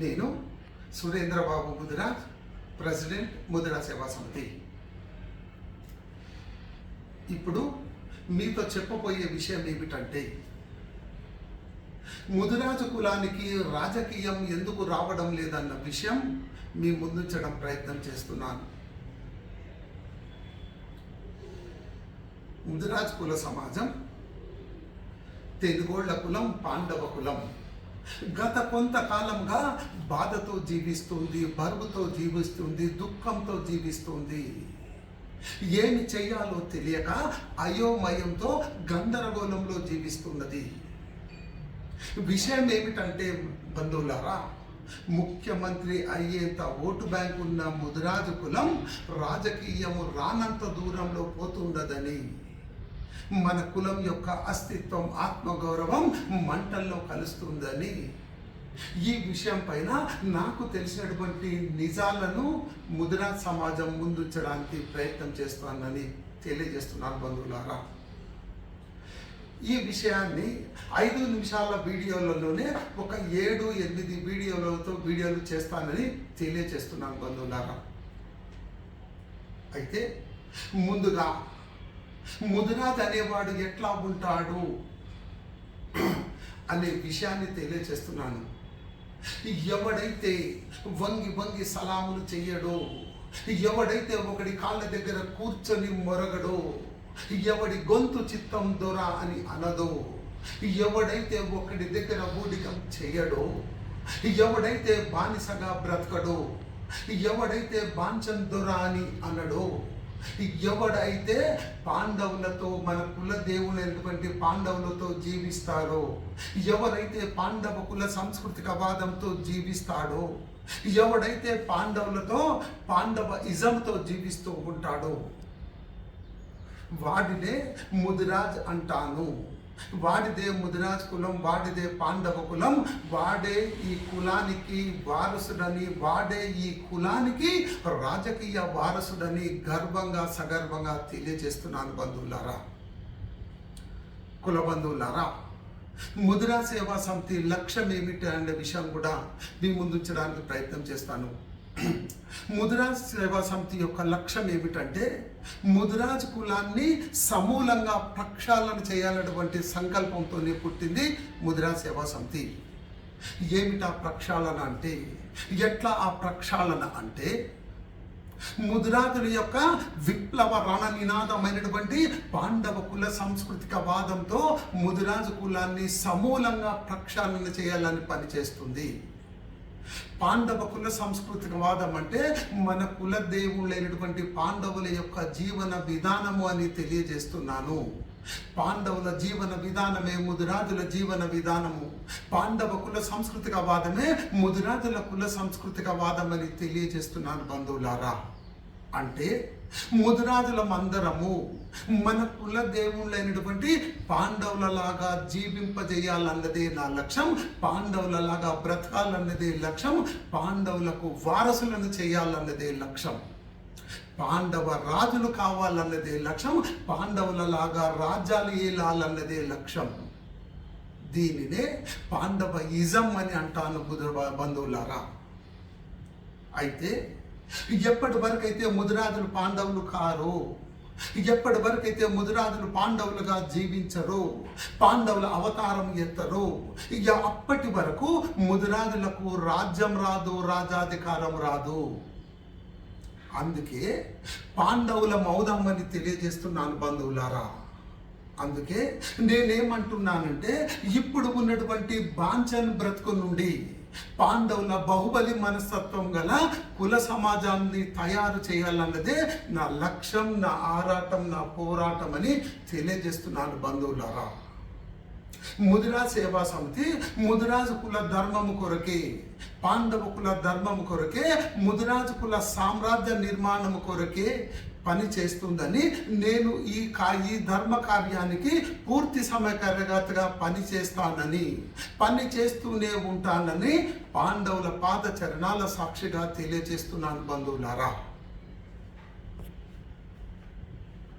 నేను సురేంద్రబాబు ముదిరా ప్రెసిడెంట్ ముదిరా సేవా సమితి. ఇప్పుడు మీతో చెప్పబోయే విషయం ఏమిటంటే ముదిరాజు కులానికి రాజకీయం ఎందుకు రావడం లేదన్న విషయం మీ ముందుంచడం ప్రయత్నం చేస్తున్నాను. ముదిరాజ్ కుల సమాజం తెలుగోళ్ళ కులం పాండవ కులం. గత కొంతకాలంగా బాధతో జీవిస్తుంది బరువుతో జీవిస్తుంది దుఃఖంతో జీవిస్తుంది. ఏమి చేయాలో తెలియక అయోమయంతో గందరగోళంలో జీవిస్తున్నది. విషయం ఏమిటంటే బంధువులారా ముఖ్యమంత్రి అయ్యేంత ఓటు బ్యాంక్ ఉన్న ముదిరాజు కులం రాజకీయము రానంత దూరంలో పోతుండదని మన కులం యొక్క అస్తిత్వం ఆత్మగౌరవం మంటల్లో కలుస్తుందని. ఈ విషయం పైన నాకు తెలిసినటువంటి నిజాలను ముద్రా సమాజం ముందుంచడానికి ప్రయత్నం చేస్తానని తెలియజేస్తున్నాను బంధువులారా. ఈ విషయాన్ని ఐదు నిమిషాల వీడియోలలోనే ఒక ఏడు ఎనిమిది వీడియోలతో వీడియోలు చేస్తానని తెలియజేస్తున్నాను బంధువులారా. అయితే ముందుగా ముదిరాజ్ అనేవాడు ఎట్లా ఉంటాడు? అనే విషయాన్ని తెలియచేస్తున్నాను. ఎవడైతే వంగి వంగి సలాములు చెయ్యడో ఎవడైతే ఒకడి కాళ్ళ దగ్గర కూర్చొని మొరగడో ఎవడి గొంతు చిత్తం దొర అని అనదో ఎవడైతే ఒకడి దగ్గర ఊడికం చేయడో ఎవడైతే బానిసగా బ్రతకడో ఎవడైతే బాంచన్ దొర అని అనడో ఎవడైతే పాండవులతో మన కుల దేవులైనటువంటి పాండవులతో జీవిస్తారో ఎవరైతే పాండవ కుల సాంస్కృతిక వాదంతో జీవిస్తాడో ఎవడైతే పాండవులతో పాండవ ఇజంతో జీవిస్తూ ఉంటాడో వాడినే ముదిరాజ్ అంటాను. వాడిదే ముదిరాజ్ కులం వాడిదే పాండవ కులం వాడే ఈ కులానికి వారసుడని వాడే ఈ కులానికి రాజకీయ వారసుడని గర్వంగా సగర్వంగా తెలియజేస్తున్నాను బంధువులారా. కుల బంధువులారా ముద్రా సేవా సమితి లక్ష్యం ఏమిటి అనే విషయం కూడా మీ ముందుంచడానికి ప్రయత్నం చేస్తాను. ముదిరాజ్ సేవా సమితి యొక్క లక్ష్యం ఏమిటంటే ముదిరాజ్ కులాన్ని సమూలంగా ప్రక్షాళన చేయాలన్నటువంటి సంకల్పంతోనే పుట్టింది ముదిరాజ్ సేవా సమితి. ఏమిటా ప్రక్షాళన అంటే? ఎట్లా ఆ ప్రక్షాళన అంటే ముదిరాజుల యొక్క విప్లవ రణ నినాదమైనటువంటి పాండవ కుల సాంస్కృతిక వాదంతో ముదిరాజు కులాన్ని సమూలంగా ప్రక్షాళన చేయాలని పనిచేస్తుంది. పాండవ కుల సాంస్కృతిక వాదం అంటే మన కుల దేవుళ్ళైనటువంటి పాండవుల యొక్క జీవన విధానము అని తెలియజేస్తున్నాను. పాండవుల జీవన విధానమే ముదిరాజుల జీవన విధానము. పాండవ కుల సాంస్కృతిక వాదమే ముదిరాజుల కుల సాంస్కృతిక వాదం అని తెలియజేస్తున్నాను బంధువులారా. అంటే ముదురాజుల మందరము మన కుల దేవుళ్ళైనటువంటి పాండవులలాగా జీవింపజేయాలన్నదే నా లక్ష్యం పాండవులలాగా బ్రతకాలన్నదే లక్ష్యం పాండవులకు వారసులను చేయాలన్నదే లక్ష్యం. పాండవ రాజులు కావాలన్నదే లక్ష్యం పాండవులలాగా రాజ్యాలు ఏలాలన్నదే లక్ష్యం. దీనినే పాండవ ఇజం అని అంటాను బుధ బంధువులారా. అయితే ఎప్పటి వరకు అయితే ముదిరాజులు పాండవులు కారు ఎప్పటి వరకు అయితే ముదిరాజులు పాండవులుగా జీవించరు పాండవుల అవతారం ఎత్తరు ఇక అప్పటి వరకు ముదిరాజులకు రాజ్యం రాదు రాజాధికారం రాదు. అందుకే పాండవుల మౌదమ్మని తెలియజేస్తున్నాను బంధువులారా. అందుకే నేనేమంటున్నానంటే ఇప్పుడు ఉన్నటువంటి బాంచన్ బ్రతుకు నుండి పాండవుల బాహుబలి మనస్తత్వం గల కుల సమాజాన్ని తయారు చేయాలన్నదే నా లక్ష్యం నా ఆరాటం నా పోరాటం అని తెలియజేస్తున్నాను బంధువులారా. ముదిరా సేవా సమితి ముదిరాజు కుల ధర్మము కొరకే పాండవ కుల ధర్మము కొరకే ముదిరాజు కుల సామ్రాజ్య నిర్మాణము కొరకే పని చేస్తుందని నేను ఈ కా ఈ ధర్మ కార్యానికి పూర్తి సమయకరగతగా పని చేస్తానని పని చేస్తూనే ఉంటానని పాండవుల పాద చరణాల సాక్షిగా తెలియజేస్తున్నాను బంధువులారా.